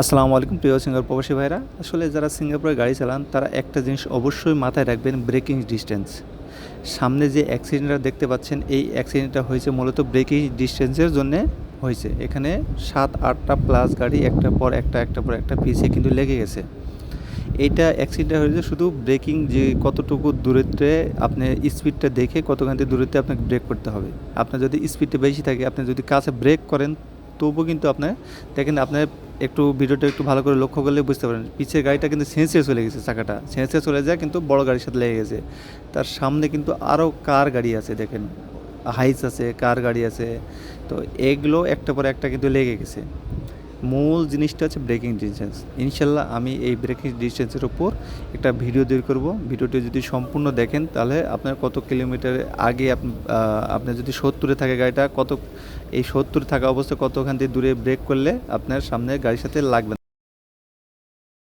আসসালামু আলাইকুম প্রিয় সিঙ্গাপুর প্রবাসী ভাইরা। আসলে যারা সিঙ্গাপুরে গাড়ি চালান, তারা একটা জিনিস অবশ্যই মাথায় রাখবেন, ব্রেকিং ডিস্টেন্স। সামনে যে অ্যাক্সিডেন্টটা দেখতে পাচ্ছেন, এই অ্যাক্সিডেন্টটা হয়েছে মূলত ব্রেকিং ডিস্টেন্সের জন্য হয়েছে। এখানে সাত, আটটা প্লাস গাড়ি, একটা পর একটা একটা পর একটা পিছিয়ে কিন্তু লেগে গেছে। এইটা অ্যাক্সিডেন্ট হয়েছে শুধু ব্রেকিং যে কতটুকু দূরত্বে আপনি স্পিডটা দেখে কতখানি দূরত্বে আপনাকে ব্রেক করতে হবে। আপনার যদি স্পিডটা বেশি থাকে, আপনি যদি কাছে ব্রেক করেন, তবুও কিন্তু আপনার, দেখেন আপনার একটু ভিডিওটা একটু ভালো করে লক্ষ্য করলে বুঝতে পারেন পিছের গাড়িটা কিন্তু সেন্সে চলে গেছে চাকাটা। সেন্সে চলে যায় কিন্তু বড় গাড়ির সাথে লেগে গেছে। তার সামনে কিন্তু আরও কার গাড়ি আছে দেখেন হাইস আছে, কার গাড়ি আছে। তো এগুলো একটা পর একটা কিন্তু লেগে গেছে। মূল জিনিসটা হচ্ছে ব্রেকিং ডিস্টেন্স ইনশাল্লাহ আমি এই ব্রেকিং ডিস্টেন্সের উপর একটা ভিডিও তৈরি করব। ভিডিওটি যদি সম্পূর্ণ দেখেন, তাহলে আপনার কত কিলোমিটার আগে আপনি আপনার যদি সত্তরে থাকে গাড়িটা, কত, এই সত্তর থাকা অবস্থায় কতখান থেকে দূরে ব্রেক করলে আপনার সামনে গাড়ির সাথে লাগবে